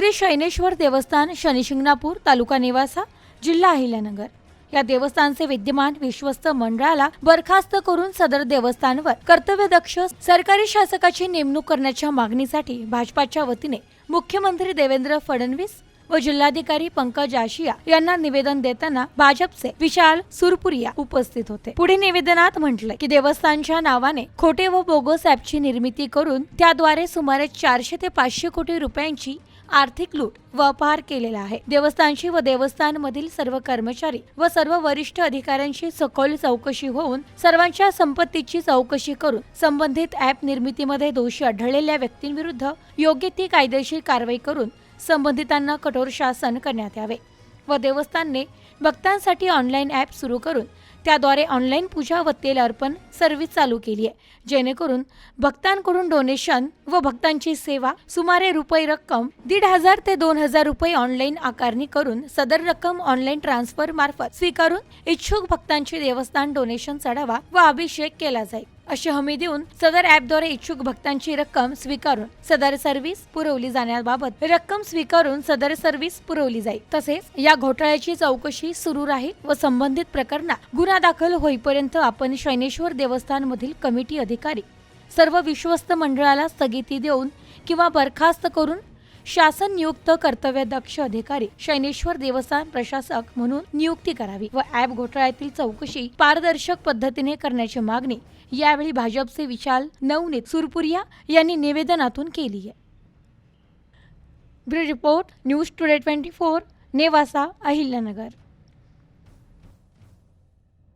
श्री शैनेश्वर देवस्थान शनिशिंगणापूर तालुका निवासा जिल्हा अहिल्यानगर. या देवस्थानचे विद्यमान विश्वस्त मंडळाला बरखास्त करून सदर देवस्थानवर कर्तव्यदक्ष सरकारी शासकाची नेमणूक करण्याच्या मागणीसाठी भाजपाच्या वतीने मुख्यमंत्री देवेंद्र फडणवीस व जिल्हाधिकारी पंकज आशिया यांना निवेदन देताना भाजपचे विशाल सुरपुरिया उपस्थित होते. पुढे निवेदनात म्हटलंय की देवस्थानच्या नावाने खोटे व बोगस ऍपची निर्मिती करून त्याद्वारे सुमारे चारशे ते पाचशे कोटी रुपयांची आर्थिक लूट व अपहार केलेला आहे. देवस्थानशी व देवस्थानमधील सर्व कर्मचारी व सर्व वरिष्ठ अधिकाऱ्यांशी सखोल चौकशी होऊन सर्वांच्या संपत्तीची चौकशी करून संबंधित ॲप निर्मितीमध्ये दोषी आढळलेल्या व्यक्तींविरुद्ध योग्य ती कायदेशीर कारवाई करून संबंधितांना कठोर शासन करण्यात यावे व देवस्थानने भक्तांसाठी ऑनलाईन ॲप सुरू करून त्याद्वारे ऑनलाईन पूजा व तेल अर्पण सर्व्हिस चालू केली आहे. जेणेकरून भक्तांकडून डोनेशन व भक्तांची सेवा सुमारे रुपये रक्कम दीड हजार ते दोन हजार रुपये ऑनलाईन आकारणी करून सदर रक्कम ऑनलाईन ट्रान्सफर मार्फत स्वीकारून इच्छुक भक्तांची देवस्थान डोनेशन चढावा व अभिषेक केला जाईल. अशी हमी देऊन सदर ॲपद्वारे इच्छुक भक्तांची रक्कम स्वीकारून सदर सर्व्हिस पुरवली जाण्याबाबत रक्कम स्वीकारून सदर सर्व्हिस पुरवली जाईल. तसेच या घोटाळ्याची चौकशी सुरू राहील व संबंधित प्रकरणात गुन्हा दाखल होईपर्यंत आपण शैनेश्वर देवस्थान मधील कमिटी अधिकारी सर्व विश्वस्त मंडळाला स्थगिती देऊन किंवा बरखास्त करून शासन नियुक्त कर्तव्यदक्ष अधिकारी शैनेश्वर देवस्थान प्रशासक म्हणून नियुक्ती करावी व ॲप घोटाळ्यातील चौकशी पारदर्शक पद्धतीने करण्याची मागणी यावेळी भाजपचे विशाल नवनीत सुरपुरिया यांनी निवेदनातून केली आहे. Bureau report news today twenty four Newasa Ahilyanagar.